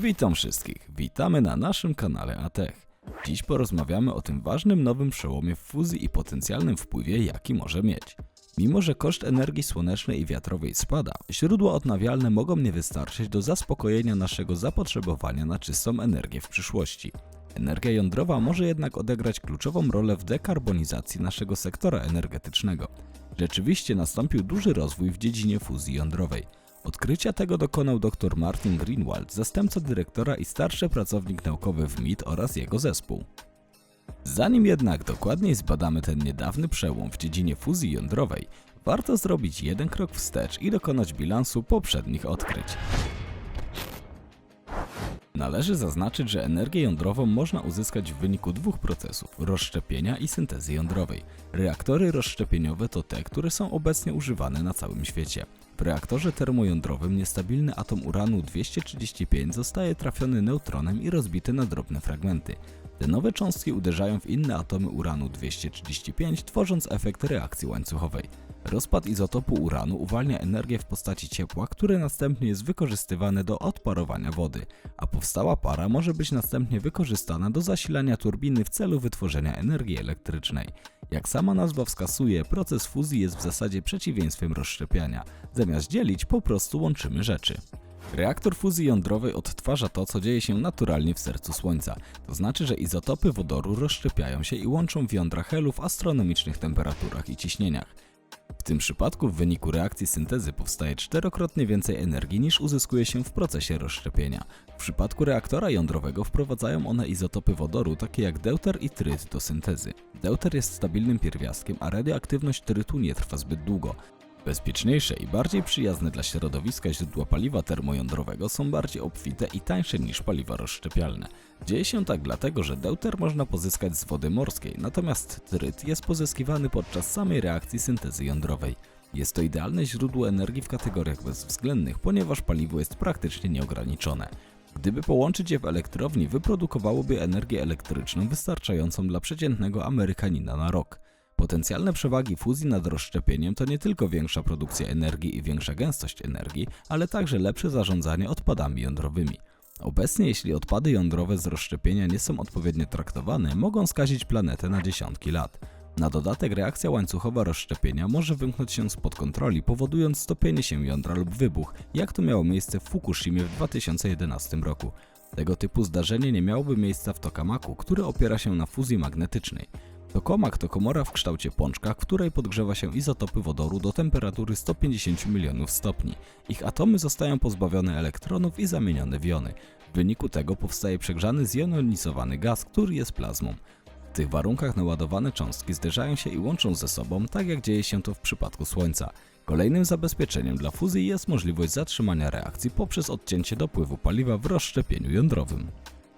Witam wszystkich, witamy na naszym kanale Atech. Dziś porozmawiamy o tym ważnym nowym przełomie w fuzji i potencjalnym wpływie, jaki może mieć. Mimo, że koszt energii słonecznej i wiatrowej spada, źródła odnawialne mogą nie wystarczyć do zaspokojenia naszego zapotrzebowania na czystą energię w przyszłości. Energia jądrowa może jednak odegrać kluczową rolę w dekarbonizacji naszego sektora energetycznego. Rzeczywiście nastąpił duży rozwój w dziedzinie fuzji jądrowej. Odkrycia tego dokonał dr Martin Greenwald, zastępca dyrektora i starszy pracownik naukowy w MIT oraz jego zespół. Zanim jednak dokładniej zbadamy ten niedawny przełom w dziedzinie fuzji jądrowej, warto zrobić jeden krok wstecz i dokonać bilansu poprzednich odkryć. Należy zaznaczyć, że energię jądrową można uzyskać w wyniku dwóch procesów rozszczepienia i syntezy jądrowej. Reaktory rozszczepieniowe to te, które są obecnie używane na całym świecie. W reaktorze termojądrowym niestabilny atom uranu 235 zostaje trafiony neutronem i rozbity na drobne fragmenty. Te nowe cząstki uderzają w inne atomy uranu 235, tworząc efekt reakcji łańcuchowej. Rozpad izotopu uranu uwalnia energię w postaci ciepła, które następnie jest wykorzystywane do odparowania wody, a powstała para może być następnie wykorzystana do zasilania turbiny w celu wytworzenia energii elektrycznej. Jak sama nazwa wskazuje, proces fuzji jest w zasadzie przeciwieństwem rozszczepiania. Zamiast dzielić, po prostu łączymy rzeczy. Reaktor fuzji jądrowej odtwarza to, co dzieje się naturalnie w sercu Słońca. To znaczy, że izotopy wodoru rozszczepiają się i łączą w jądra helu w astronomicznych temperaturach i ciśnieniach. Tym przypadku w wyniku reakcji syntezy powstaje czterokrotnie więcej energii niż uzyskuje się w procesie rozszczepienia. W przypadku reaktora jądrowego wprowadzają one izotopy wodoru takie jak deuter i tryt do syntezy. Deuter jest stabilnym pierwiastkiem, a radioaktywność trytu nie trwa zbyt długo. Bezpieczniejsze i bardziej przyjazne dla środowiska źródła paliwa termojądrowego są bardziej obfite i tańsze niż paliwa rozszczepialne. Dzieje się tak dlatego, że deuter można pozyskać z wody morskiej, natomiast tryt jest pozyskiwany podczas samej reakcji syntezy jądrowej. Jest to idealne źródło energii w kategoriach bezwzględnych, ponieważ paliwo jest praktycznie nieograniczone. Gdyby połączyć je w elektrowni, wyprodukowałoby energię elektryczną wystarczającą dla przeciętnego Amerykanina na rok. Potencjalne przewagi fuzji nad rozszczepieniem to nie tylko większa produkcja energii i większa gęstość energii, ale także lepsze zarządzanie odpadami jądrowymi. Obecnie, jeśli odpady jądrowe z rozszczepienia nie są odpowiednio traktowane, mogą skazić planetę na dziesiątki lat. Na dodatek reakcja łańcuchowa rozszczepienia może wymknąć się spod kontroli, powodując stopienie się jądra lub wybuch, jak to miało miejsce w Fukushimie w 2011 roku. Tego typu zdarzenie nie miałoby miejsca w Tokamaku, który opiera się na fuzji magnetycznej. Tokamak to komora w kształcie pączka, w której podgrzewa się izotopy wodoru do temperatury 150 milionów stopni. Ich atomy zostają pozbawione elektronów i zamienione w jony. W wyniku tego powstaje przegrzany zjonizowany gaz, który jest plazmą. W tych warunkach naładowane cząstki zderzają się i łączą ze sobą, tak jak dzieje się to w przypadku Słońca. Kolejnym zabezpieczeniem dla fuzji jest możliwość zatrzymania reakcji poprzez odcięcie dopływu paliwa w rozszczepieniu jądrowym.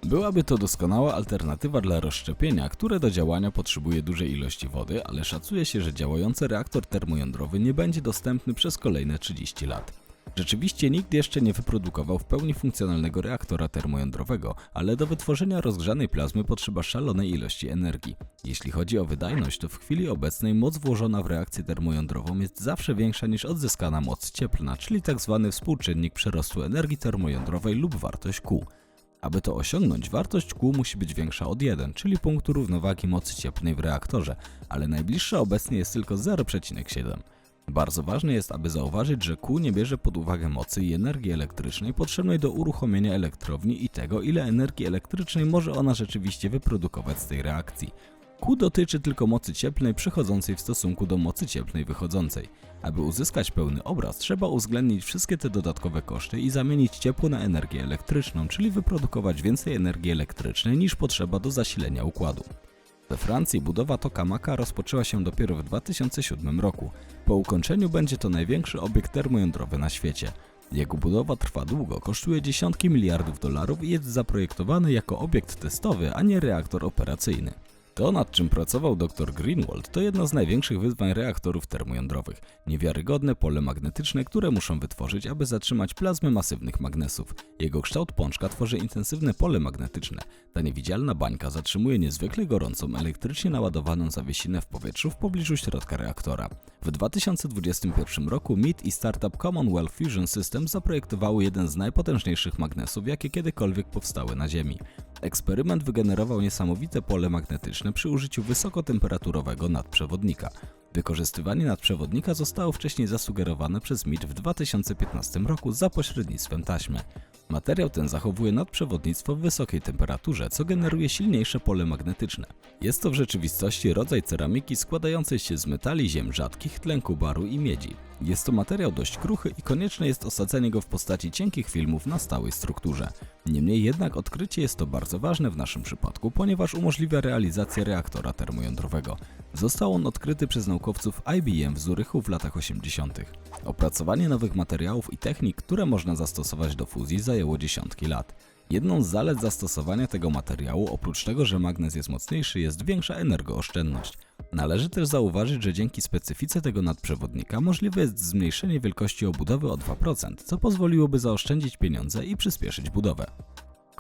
Byłaby to doskonała alternatywa dla rozszczepienia, które do działania potrzebuje dużej ilości wody, ale szacuje się, że działający reaktor termojądrowy nie będzie dostępny przez kolejne 30 lat. Rzeczywiście nikt jeszcze nie wyprodukował w pełni funkcjonalnego reaktora termojądrowego, ale do wytworzenia rozgrzanej plazmy potrzeba szalonej ilości energii. Jeśli chodzi o wydajność, to w chwili obecnej moc włożona w reakcję termojądrową jest zawsze większa niż odzyskana moc cieplna, czyli tzw. współczynnik przerostu energii termojądrowej lub wartość Q. Aby to osiągnąć, wartość Q musi być większa od 1, czyli punktu równowagi mocy cieplnej w reaktorze, ale najbliższa obecnie jest tylko 0,7. Bardzo ważne jest, aby zauważyć, że Q nie bierze pod uwagę mocy i energii elektrycznej potrzebnej do uruchomienia elektrowni i tego, ile energii elektrycznej może ona rzeczywiście wyprodukować z tej reakcji. Q dotyczy tylko mocy cieplnej przychodzącej w stosunku do mocy cieplnej wychodzącej. Aby uzyskać pełny obraz, trzeba uwzględnić wszystkie te dodatkowe koszty i zamienić ciepło na energię elektryczną, czyli wyprodukować więcej energii elektrycznej niż potrzeba do zasilenia układu. We Francji budowa tokamaka rozpoczęła się dopiero w 2007 roku. Po ukończeniu będzie to największy obiekt termojądrowy na świecie. Jego budowa trwa długo, kosztuje dziesiątki miliardów dolarów i jest zaprojektowany jako obiekt testowy, a nie reaktor operacyjny. To, nad czym pracował dr Greenwald, to jedno z największych wyzwań reaktorów termojądrowych. Niewiarygodne pole magnetyczne, które muszą wytworzyć, aby zatrzymać plazmy masywnych magnesów. Jego kształt pączka tworzy intensywne pole magnetyczne. Ta niewidzialna bańka zatrzymuje niezwykle gorącą, elektrycznie naładowaną zawiesinę w powietrzu w pobliżu środka reaktora. W 2021 roku MIT i startup Commonwealth Fusion Systems zaprojektowały jeden z najpotężniejszych magnesów, jakie kiedykolwiek powstały na Ziemi. Eksperyment wygenerował niesamowite pole magnetyczne przy użyciu wysokotemperaturowego nadprzewodnika. Wykorzystywanie nadprzewodnika zostało wcześniej zasugerowane przez MIT w 2015 roku za pośrednictwem taśmy. Materiał ten zachowuje nadprzewodnictwo w wysokiej temperaturze, co generuje silniejsze pole magnetyczne. Jest to w rzeczywistości rodzaj ceramiki składającej się z metali ziem rzadkich, tlenku baru i miedzi. Jest to materiał dość kruchy i konieczne jest osadzenie go w postaci cienkich filmów na stałej strukturze. Niemniej jednak odkrycie jest to bardzo ważne w naszym przypadku, ponieważ umożliwia realizację reaktora termojądrowego. Został on odkryty przez naukowców IBM w Zurychu w latach 80. Opracowanie nowych materiałów i technik, które można zastosować do fuzji zajęło dziesiątki lat. Jedną z zalet zastosowania tego materiału, oprócz tego, że magnez jest mocniejszy, jest większa energooszczędność. Należy też zauważyć, że dzięki specyfice tego nadprzewodnika możliwe jest zmniejszenie wielkości obudowy o 2%, co pozwoliłoby zaoszczędzić pieniądze i przyspieszyć budowę.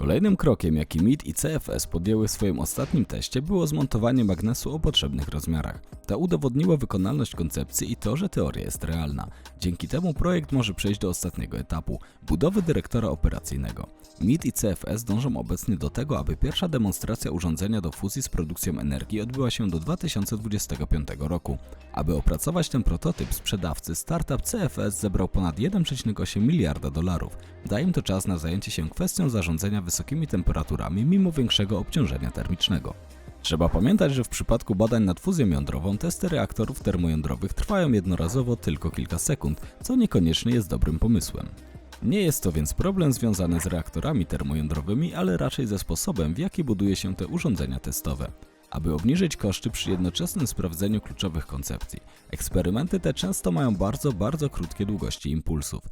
Kolejnym krokiem, jaki MIT i CFS podjęły w swoim ostatnim teście, było zmontowanie magnesu o potrzebnych rozmiarach. To udowodniło wykonalność koncepcji i to, że teoria jest realna. Dzięki temu projekt może przejść do ostatniego etapu budowy dyrektora operacyjnego. MIT i CFS dążą obecnie do tego, aby pierwsza demonstracja urządzenia do fuzji z produkcją energii odbyła się do 2025 roku. Aby opracować ten prototyp, sprzedawcy startup CFS zebrał ponad 1,8 miliarda dolarów. Da im to czas na zajęcie się kwestią zarządzania wysokimi temperaturami mimo większego obciążenia termicznego. Trzeba pamiętać, że w przypadku badań nad fuzją jądrową testy reaktorów termojądrowych trwają jednorazowo tylko kilka sekund, co niekoniecznie jest dobrym pomysłem. Nie jest to więc problem związany z reaktorami termojądrowymi, ale raczej ze sposobem, w jaki buduje się te urządzenia testowe. Aby obniżyć koszty przy jednoczesnym sprawdzeniu kluczowych koncepcji, eksperymenty te często mają bardzo, bardzo krótkie długości impulsów.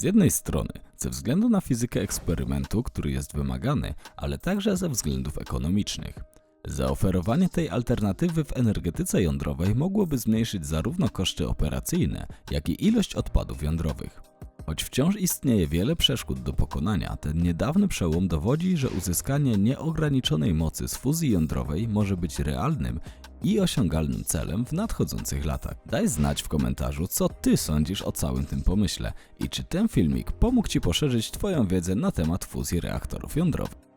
Z jednej strony, ze względu na fizykę eksperymentu, który jest wymagany, ale także ze względów ekonomicznych. Zaoferowanie tej alternatywy w energetyce jądrowej mogłoby zmniejszyć zarówno koszty operacyjne, jak i ilość odpadów jądrowych. Choć wciąż istnieje wiele przeszkód do pokonania, ten niedawny przełom dowodzi, że uzyskanie nieograniczonej mocy z fuzji jądrowej może być realnym i osiągalnym celem w nadchodzących latach. Daj znać w komentarzu, co Ty sądzisz o całym tym pomyśle i czy ten filmik pomógł Ci poszerzyć Twoją wiedzę na temat fuzji reaktorów jądrowych.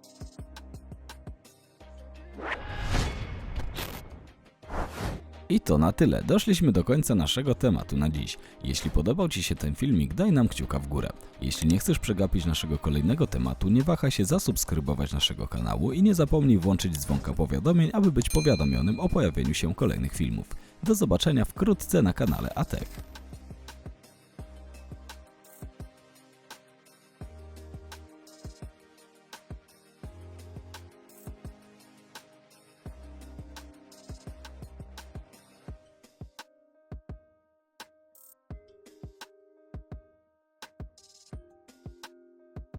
I to na tyle. Doszliśmy do końca naszego tematu na dziś. Jeśli podobał Ci się ten filmik, daj nam kciuka w górę. Jeśli nie chcesz przegapić naszego kolejnego tematu, nie wahaj się zasubskrybować naszego kanału i nie zapomnij włączyć dzwonka powiadomień, aby być powiadomionym o pojawieniu się kolejnych filmów. Do zobaczenia wkrótce na kanale ATEK.